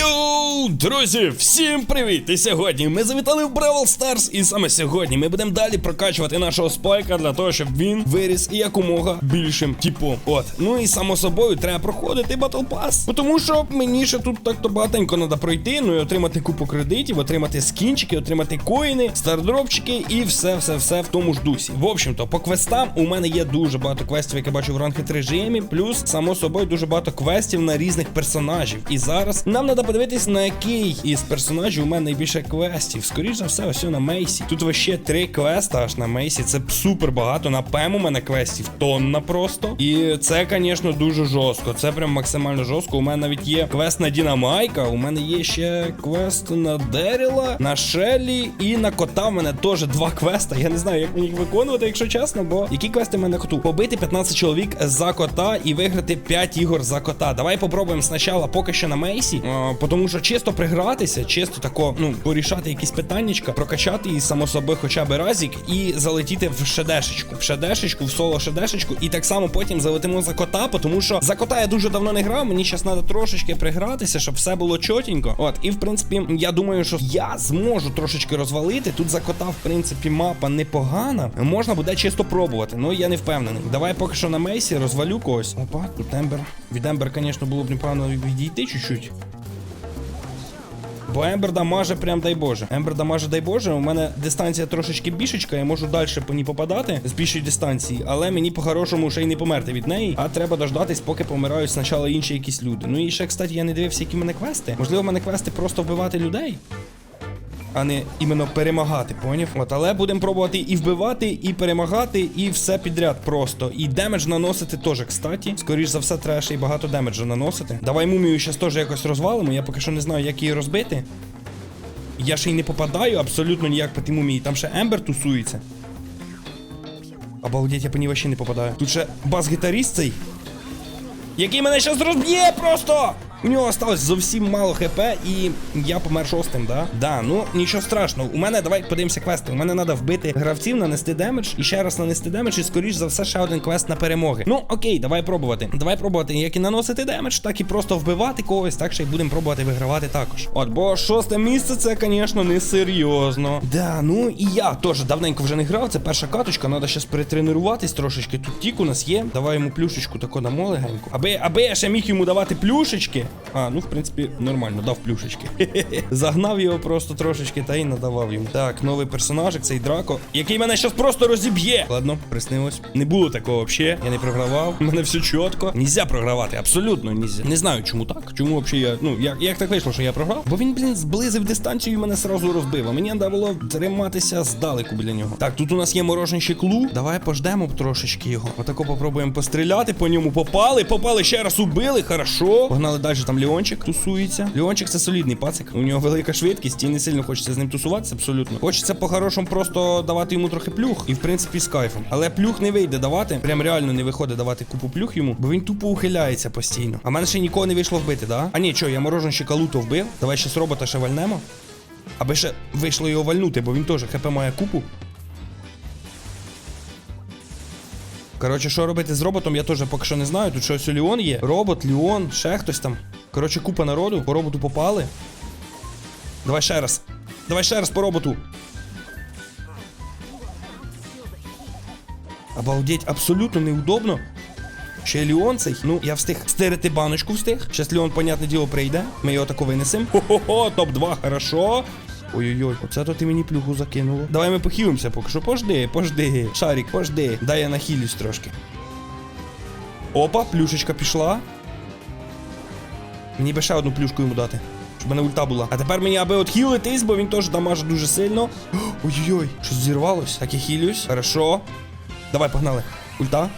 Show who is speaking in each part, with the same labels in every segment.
Speaker 1: you. Йоу, друзі, всім привіт! І сьогодні ми завітали в Бравл Старс, і саме сьогодні ми будемо далі прокачувати нашого спайка для того, щоб він виріс якомога більшим типом. От, ну і само собою треба проходити Battle Pass. Ну, Тому що мені ще тут так-то багатенько треба пройти, ну і отримати купу кредитів, отримати скінчики, отримати коїни, стардропчики і все-все-все в тому ж дусі. В общем-то, по квестам у мене є дуже багато квестів, які бачу в ранкет режимі, плюс, само собою, дуже багато квестів на різних персонажів. І зараз нам треба подивитись, на який із персонажів у мене найбільше квестів. Скоріше за все, ось на Мейсі. Тут вообще три квеста аж на Мейсі. Це супер багато. На Пем у мене квестів тонна просто. І це, звісно, дуже жорстко. Це прям максимально жорстко. У мене навіть є квест на Дінамайка. У мене є ще квест на Деріла, на Шелі і на кота. У мене теж два квеста. Я не знаю, як мені їх виконувати, якщо чесно, бо які квести в мене коту? Побити 15 чоловік за кота і виграти 5 ігор за кота. Давай попробуємо спочатку поки що на Мейсі, тому що чисто пригратися, чисто тако, ну, порішати якісь питаннячка, прокачати її само собою хоча б разік і залетіти в шедешечку. В шедешечку, в соло шедешечку, і так само потім залетимо за кота, тому що за кота я дуже давно не грав. Мені зараз треба трошечки пригратися, щоб все було чотенько. От, і в принципі, я думаю, що я зможу трошечки розвалити. Тут за кота, в принципі, мапа непогана. Можна буде чисто пробувати. Ну я не впевнений. Давай поки що на мейсі розвалю когось. Опа, тут Ембер. Від Ембер, звісно, було б непогано відійти чуть-чуть. Бо Ембер дамаже, прям дай Боже. Ембер дамаже, дай Боже. У мене дистанція трошечки більшечка, я можу далі по ній попадати з більшої дистанції, але мені по-хорошому ще й не померти від неї. А треба дождатись, поки помирають спочатку інші якісь люди. Ну і ще, кстати, я не дивився, які в мене квести. Можливо, в мене квести просто вбивати людей. А не іменно перемагати, поняв? От, але будемо пробувати і вбивати, і перемагати, і все підряд просто. І демедж наносити теж, кстати. Скоріш за все, треба ще й багато демеджу наносити. Давай мумію зараз теж якось розвалимо. Я поки що не знаю, як її розбити. Я ще й не попадаю абсолютно ніяк по тій мумії. Там ще Ембер тусується. Обалдеть, я по ній вообще не попадаю. Тут ще бас-гітаріст цей. Який мене зараз розб'є просто! У нього осталось зовсім мало хп, і я помер шостим, да? Да, ну нічого страшного. У мене давай подивимося квести. У мене треба вбити гравців, нанести демедж, і ще раз нанести демедж, і скоріш за все ще один квест на перемоги. Ну окей, давай пробувати. Давай пробувати як і наносити демедж, так і просто вбивати когось, так ще й будемо пробувати вигравати також. От, бо шосте місце це, звісно, не серйозно. Да, ну і я теж давненько вже не грав. Це перша каточка, треба щас перетренуватись трошечки. Тут тік у нас є. Давай йому плюшечку тако дамо легенько. Аби, аби я ще міг йому давати плюшечки. А, ну в принципі, нормально, дав плюшечки. Загнав його просто трошечки та й надавав йому. Так, новий персонажик, цей драко, який мене щас просто розіб'є. Ладно, приснилось. Не було такого взагалі. Я не програвав. У мене все чітко. Нельзя програвати, абсолютно нельзя. Не знаю, чому так. Чому взагалі я. Ну, як, як так вийшло, що я програв? Бо він, блін, зблизив дистанцію і мене сразу розбив. А мені треба було триматися здалеку біля нього. Так, тут у нас є морожений клу. Давай пождемо трошечки його. Отако попробуємо постріляти по ньому. Попали, попали, ще раз убили. Хорошо. Погнали далі. Там Леончик тусується. Леончик це солідний пацик. У нього велика швидкість і не сильно хочеться з ним тусуватися, абсолютно. Хочеться по-хорошому просто давати йому трохи плюх. І в принципі з кайфом. Але плюх не вийде давати. Прям реально не виходить давати купу плюх йому, бо він тупо ухиляється постійно. А мене ще нікого не вийшло вбити, да? А ні, що, я мороженщика луто вбив. Давай ще з робота ще вальнемо. Аби ще вийшло його вальнути, бо він теж хп має купу. Коротше, що робити з роботом, я теж поки що не знаю. Тут щось у Ліон є. Робот, Ліон, ще хтось там. Коротше, купа народу. По роботу попали. Давай ще раз. Давай ще раз по роботу. Обалдеть, абсолютно неудобно. Ще Ліон цей. Ну, я встиг стерити баночку встиг. Щас Ліон, понятне діло, прийде. Ми його тако винесемо. Хо-хо-хо, топ-2, хорошо. Ой-ой-ой, оце то ти мені плюху закинуло. Давай ми похилимося поки що. Пожди, пожди. Шарик, пожди. Дай я нахилюсь трошки. Опа, плюшечка пішла. Мені би ще одну плюшку йому дати. Щоб мене ульта була. А тепер мені аби отхилитись, бо він теж дамаже дуже сильно. Ой-ой-ой, щось зірвалось. Так я хилюсь. Хорошо. Давай, погнали. Ульта.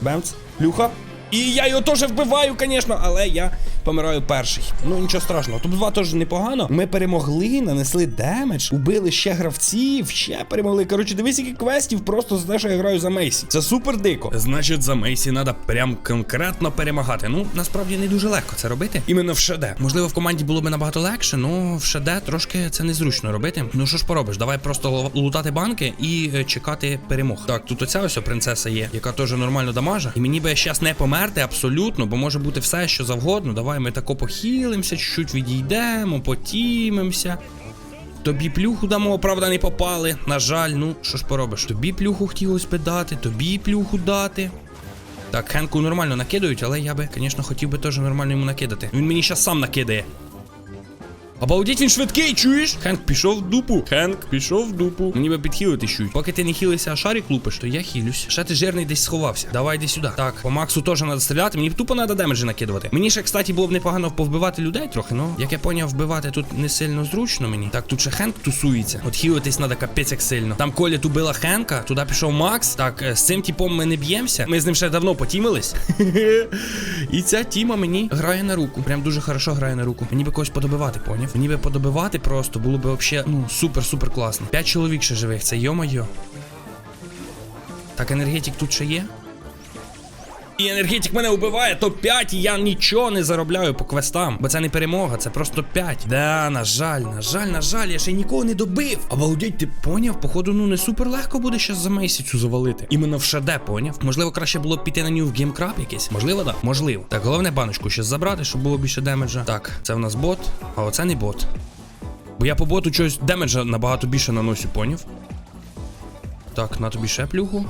Speaker 1: Бемц. Плюха. І я його теж вбиваю, звісно, але я помираю перший. Ну нічого страшного. Топ 2 теж непогано. Ми перемогли, нанесли демедж, убили ще гравців, ще перемогли. Коротше, дивись, які квестів просто за те, що я граю за Мейсі. Це супер дико. Значить, за Мейсі треба прям конкретно перемагати. Ну, насправді не дуже легко це робити. Іменно в ШД. Можливо, в команді було б набагато легше, ну в ШД трошки це незручно робити. Ну що ж поробиш? Давай просто лу- лутати банки і е, чекати перемог. Так, тут оця ось принцеса є, яка теж нормально дамаже. І мені би зараз не померти абсолютно, бо може бути все, що завгодно. Давай давай ми тако похилимося, чуть-чуть відійдемо, потімимося. Тобі плюху дамо, правда, не попали. На жаль, ну що ж поробиш? Тобі плюху хотілося би дати, тобі плюху дати. Так, Хенку нормально накидають, але я би, звісно, хотів би теж нормально йому накидати. Він мені зараз сам накидає. Обалдіть, він швидкий, чуєш? Хенк пішов в дупу. Хенк пішов в дупу. Мені би підхилити щуть. Поки ти не хилися, а шарик лупиш, то я хилюсь. Ще ти жирний десь сховався. Давай йди сюди. Так, по Максу теж треба стріляти. Мені тупо треба демеджі накидувати. Мені ще, кстати, було б непогано повбивати людей трохи, ну як я поняв, вбивати тут не сильно зручно мені. Так, тут ще Хенк тусується. От хілитись треба капець як сильно. Там Коля убила Хенка, туди пішов Макс. Так, е, з цим типом ми не б'ємося. Ми з ним ще давно потімились. І ця тіма мені грає на руку. Прям дуже хорошо грає на руку. Мені би когось подобивати, поняв? Мені би подобивати просто було би взагалі, ну, супер-супер класно. П'ять чоловік ще живих, це йо-моє. Так, енергетик тут ще є. І енергетик мене вбиває, то 5, і я нічого не заробляю по квестам. Бо це не перемога, це просто 5. Да, на жаль, на жаль, на жаль, я ще нікого не добив. Обалдеть, ти поняв? Походу, ну не супер легко буде щас за місяцю завалити. Іменно в ШД, поняв? Можливо, краще було б піти на нього в геймкраб якийсь. Можливо, так? Можливо. Так, головне баночку ще забрати, щоб було більше демеджа. Так, це в нас бот, а оце не бот. Бо я по боту чогось демеджа набагато більше наносю, поняв? Так, на тобі ще плюху.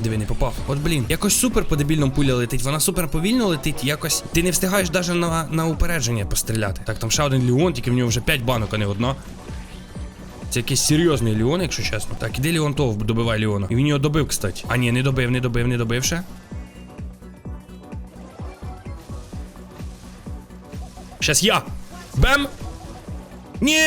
Speaker 1: Диви, не попав. От блін, якось супер по дебільному пуля летить. Вона супер повільно летить, якось ти не встигаєш навіть на, на упередження постріляти. Так, там ще один Леон, тільки в нього вже 5 банок, а не одна. Це якийсь серйозний Леон, якщо чесно. Так, іди Леон того добивай Леона. І він його добив, кстати. А ні, не добив, не добив, не добив ще. Щас я. Бем! Ні!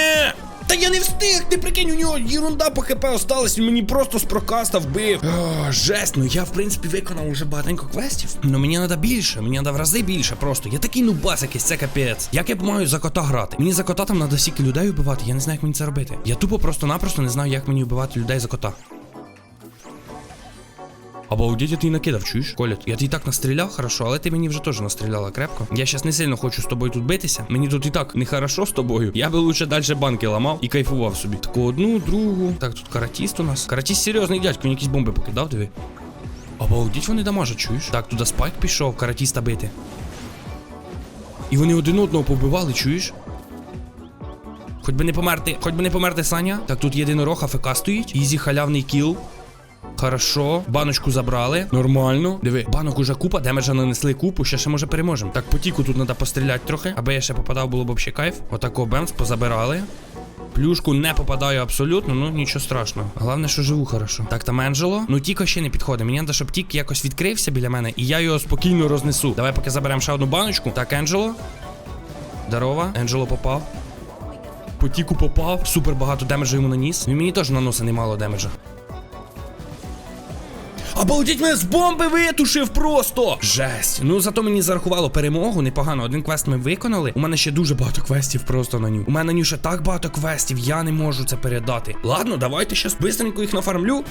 Speaker 1: Та я не встиг, ти прикинь, у нього ерунда по хп осталась, мені просто з прокаста вбив. О, жесть, ну я в принципі виконав уже багатенько квестів. Ну мені треба більше, мені треба в рази більше просто. Я такий нубас якийсь, це капець. Як я маю за кота грати? Мені за кота там треба стільки людей вбивати, я не знаю, як мені це робити. Я тупо просто-напросто не знаю, як мені вбивати людей за кота. Обалдеть, ти накидав, чуєш? Коля, я ти і так настріляв хорошо, але ти мені вже теж настріляла крепко. Я щас не сильно хочу з тобою тут битися. Мені тут і так не хорошо з тобою. Я би лучше далі банки ламав і кайфував собі. Таку одну, другу. Так, тут каратіст у нас. Каратіст серйозний дядько, він якісь бомби покидав, диви. Обалдіть, вони дамажать, чуєш? Так, туди спайк пішов, каратіста бити. І вони один одного побивали, чуєш? Хоч би не померти, хоч би не померти, Саня. Так, тут єдинорог АФК стоїть. Ізі халявний кіл. Хорошо, баночку забрали. Нормально. Диви, банок уже купа, демеджа нанесли купу, ще ще може переможемо. Так, потіку тут треба постріляти трохи, аби я ще попадав, було б ще кайф. Отако бемс, позабирали. Плюшку не попадаю абсолютно, ну нічого страшного. Головне, що живу хорошо. Так, там Енджело. Ну тіко ще не підходить. Мені треба, щоб тік якось відкрився біля мене, і я його спокійно рознесу. Давай поки заберемо ще одну баночку. Так, Енджело. Здорово. Енджело попав. По тіку попав. Супер багато демеджа йому наніс. Він мені теж наносить немало демеджа. Обалдіть мене з бомби витушив просто! Жесть. Ну зато мені зарахувало перемогу непогано. Один квест ми виконали. У мене ще дуже багато квестів просто на ню. У мене на ню ще так багато квестів, я не можу це передати. Ладно, давайте щас бистренько їх нафармлю.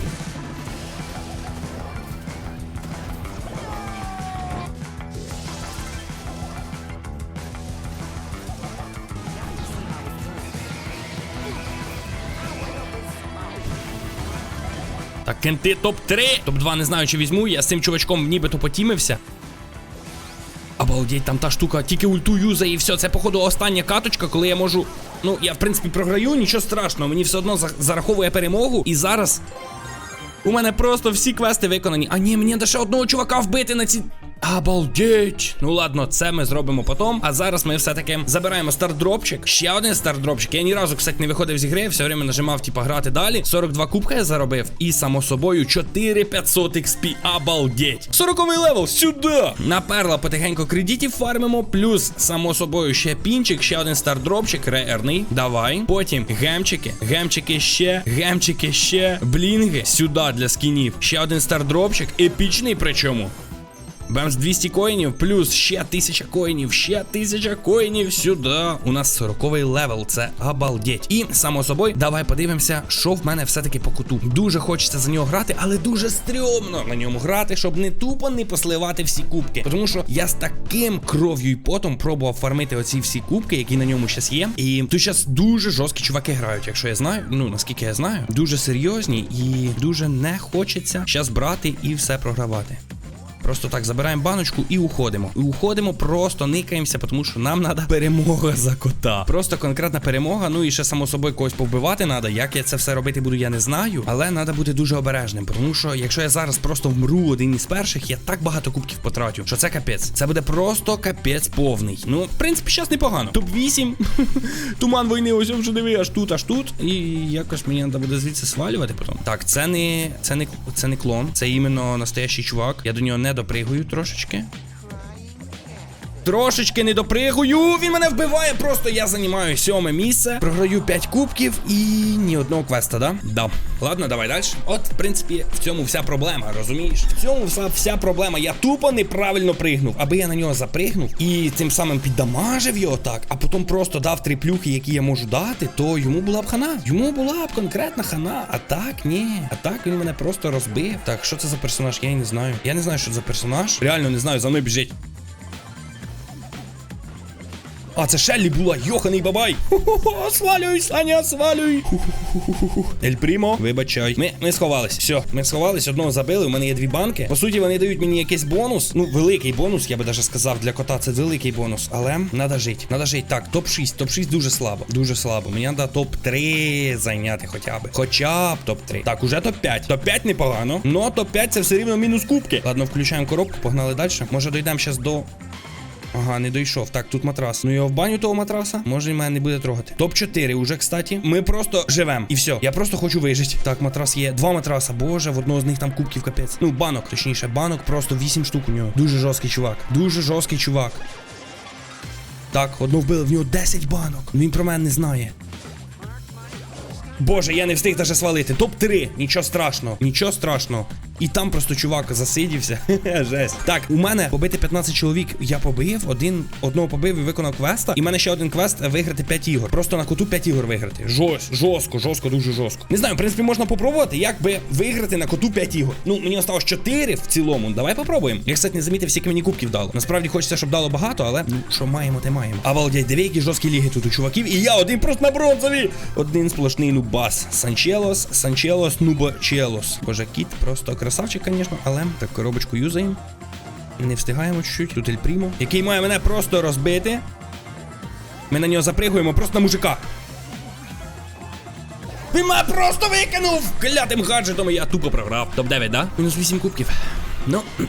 Speaker 1: Так, кенти топ-3. Топ-2 не знаю, чи візьму. Я з цим чувачком нібито потімився. Обалдеть, там та штука, тільки ульту юза і все. Це, походу, остання каточка, коли я можу. Ну, я в принципі програю, нічого страшного. Мені все одно за- зараховує перемогу. І зараз. У мене просто всі квести виконані. А ні, мені треба ще одного чувака вбити на ці. Обалдеть. Ну ладно, це ми зробимо потім. А зараз ми все-таки забираємо стардропчик. Ще один стардропчик. Я ні разу, кстати, не виходив з ігри, все время нажимав, типа, грати далі. 42 кубка я заробив. І само собою 4500 XP. Обалдеть. 40 левел, сюди. Наперла потихеньку кредитів фармимо. Плюс, само собою, ще пінчик, ще один стардропчик, реерний. Давай. Потім гемчики, гемчики ще, гемчики ще, блінги. Сюди для скінів. Ще один стардропчик, епічний причому. Бемс 200 коїнів, плюс ще 1000 коїнів, ще 1000 коїнів сюди. У нас 40-й левел, це обалдеть. І само собою, давай подивимося, що в мене все-таки по куту. Дуже хочеться за нього грати, але дуже стрьомно на ньому грати, щоб не тупо не посливати всі кубки. Тому що я з таким кров'ю і потом пробував фармити оці всі кубки, які на ньому зараз є. І тут зараз дуже жорсткі чуваки грають, якщо я знаю. Ну наскільки я знаю, дуже серйозні і дуже не хочеться зараз брати і все програвати. Просто так забираємо баночку і уходимо. І уходимо, просто никаємося, тому що нам треба перемога за кота. Просто конкретна перемога. Ну і ще само собою когось повбивати треба. Як я це все робити буду, я не знаю. Але треба бути дуже обережним. Тому що якщо я зараз просто вмру один із перших, я так багато кубків потратю, що це капець. Це буде просто капець повний. Ну, в принципі, зараз непогано. Топ 8 Туман війни, ось вже диви, аж тут, аж тут. І якось мені треба буде звідси свалювати потім. Так, це не це не це не клон, це іменно настоящий чувак. Я до нього не допригую трошечки. Трошечки не допригую. Він мене вбиває. Просто я займаю сьоме місце. Програю 5 кубків і ні одного квеста, да? Да. Ладно, давай далі. От, в принципі, в цьому вся проблема, розумієш? В цьому вся, вся проблема. Я тупо неправильно пригнув. Аби я на нього запригнув і тим самим піддамажив його так, а потім просто дав три плюхи, які я можу дати, то йому була б хана. Йому була б конкретна хана. А так, ні. А так він мене просто розбив. Так, що це за персонаж? Я і не знаю. Я не знаю, що це за персонаж. Реально не знаю, за мною біжить. А, це Шеллі була, йоханий бабай. Ху-ху-ху, свалюй, Саня, свалюй. Ель Прімо, вибачай. Ми, ми сховались. Все, ми сховались, одного забили. У мене є дві банки. По суті, вони дають мені якийсь бонус. Ну, великий бонус, я би даже сказав, для кота це великий бонус. Але надо жити. Надо жити. Так, топ-6. Топ-6 дуже слабо. Дуже слабо. Мені треба топ-3 зайняти хоча б. Хоча б топ-3. Так, уже топ-5. Топ-5 непогано. Но топ-5 це все рівно мінус кубки. Ладно, включаємо коробку, погнали далі. Може дійдемо зараз до. Ага, не дійшов. Так, тут матрас. Ну його в баню того матраса. Може, і мене не буде трогати. Топ 4 уже, кстати. Ми просто живем. І все. Я просто хочу вижити. Так, матрас є. Два матраса. Боже, в одного з них там кубків капець. Ну, банок, точніше, банок, просто 8 штук у нього. Дуже жорсткий чувак. Дуже жорсткий чувак. Так, одного вбили, в нього 10 банок. Він про мене не знає. Боже, я не встиг даже свалити. Топ-3. Нічого страшного. Нічого страшного. І там просто чувак засидівся. Жесть. Так, у мене побити 15 чоловік. Я побив, один одного побив і виконав квеста. І в мене ще один квест виграти 5 ігор. Просто на коту 5 ігор виграти. Жорст, жорстко, жорстко, дуже жорстко. Не знаю, в принципі, можна попробувати, як би виграти на коту 5 ігор. Ну, мені осталось 4 в цілому. Давай попробуємо. Я, кстати, не замітив, скільки мені кубків дало. Насправді хочеться, щоб дало багато, але ну, що маємо, те маємо. А Обалдеть, диви, які жорсткі ліги тут у чуваків. І я один просто на бронзові. Один сплошний нубас. Санчелос, Санчелос, Нубачелос. Боже, кіт, просто красавчик, звісно, але так коробочку юзаємо. Не встигаємо чуть-чуть. Тут Ель Прімо, який має мене просто розбити. Ми на нього запригуємо просто на мужика. Він мене просто викинув клятим гаджетом, і я тупо програв. Топ-9, да? Мінус 8 кубків. Ну,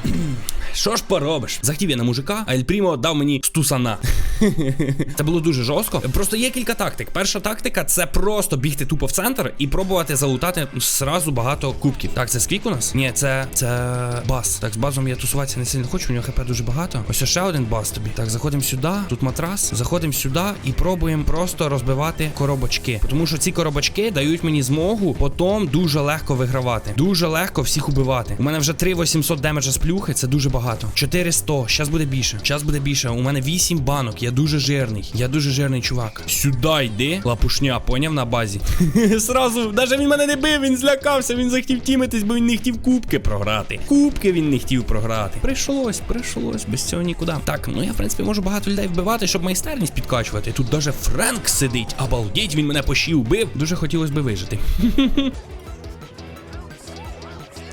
Speaker 1: що ж поробиш? Захотів я на мужика, а Ель Прімо дав мені стусана. це було дуже жорстко. Просто є кілька тактик. Перша тактика це просто бігти тупо в центр і пробувати залутати зразу багато кубків. Так, це скільки у нас? Ні, це це бас. Так, з базом я тусуватися не сильно хочу, у нього хп дуже багато. Ось ще один бас тобі. Так, заходимо сюди, тут матрас, заходимо сюди і пробуємо просто розбивати коробочки. Тому що ці коробочки дають мені змогу потім дуже легко вигравати. Дуже легко всіх убивати. У мене вже 3800 демеджа з плюхи, це дуже багато. 400, зараз буде більше. Зараз буде більше. У мене 8 банок. Я дуже жирний. Я дуже жирний чувак. Сюди йди. Лапушня, поняв на базі. Сразу, навіть він мене не бив, він злякався, він захотів тімитись, бо він не хотів кубки програти. Кубки він не хотів програти. Прийшлось, прийшлось, без цього нікуди. Так, ну я в принципі можу багато людей вбивати, щоб майстерність підкачувати. Тут даже Френк сидить. Обалдеть, він мене по щі вбив. Дуже хотілося би вижити.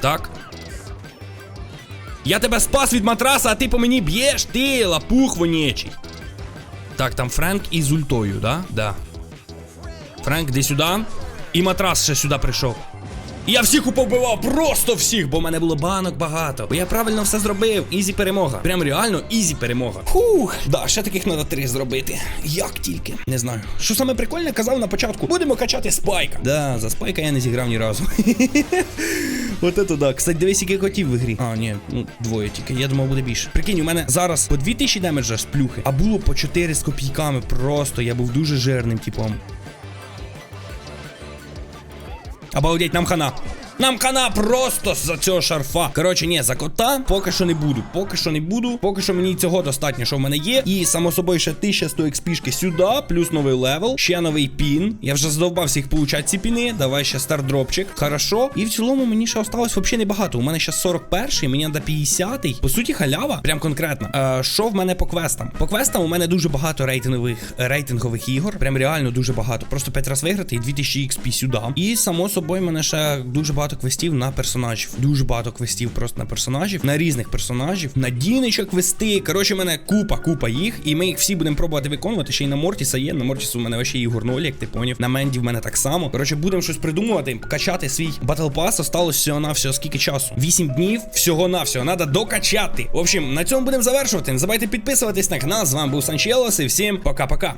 Speaker 1: Так. Я тебе спас від матраса, а ти по мені б'єш, ти лапух вонячий. Так, там Френк із ультою, да? Да. Френк, де сюди. І матрас ще сюди прийшов. Я всіх повбивав, просто всіх, бо в мене було банок багато. Бо я правильно все зробив. Ізі перемога. Прям реально ізі перемога. Фух, да, ще таких треба три зробити. Як тільки. Не знаю. Що саме прикольне казав на початку. Будемо качати спайка. Да, за спайка я не зіграв ні разу. От это да. Кстати, дивись, скільки котів в грі. А, ні, ну двоє тільки. Я думав, буде більше. Прикинь, у мене зараз по 2000 демеджа з плюхи, а було по 4 з копійками. Просто я був дуже жирним, типом. Обалдеть, нам хана. Нам хана просто за цього шарфа. Коротше, ні, за кота поки що не буду. Поки що не буду. Поки що мені цього достатньо, що в мене є. І само собою ще 1100 експішки сюди, плюс новий левел, ще новий пін. Я вже задовбався їх получати ці піни. Давай ще стардропчик. Хорошо. І в цілому мені ще осталось взагалі небагато. У мене ще 41, мені треба 50. По суті, халява, прям конкретно. Е, що в мене по квестам? По квестам у мене дуже багато рейтингових рейтингових ігор. Прям реально дуже багато. Просто 5 разів виграти і 2000 XP сюди. І само собою, мене ще дуже багато багато квестів на персонажів. Дуже багато квестів просто на персонажів, на різних персонажів, на Дінича квести. Коротше, мене купа, купа їх, і ми їх всі будемо пробувати виконувати. Ще й на Мортіса є. На Мортісу у мене ще ігор ноль, як ти поняв. На Менді в мене так само. Коротше, будемо щось придумувати, качати свій Battle Pass. Осталось всього на всього скільки часу? 8 днів всього на всього. Надо докачати. В общем, на цьому будемо завершувати. Не забувайте підписуватись на канал. З вами був Санчелос і всім пока-пока.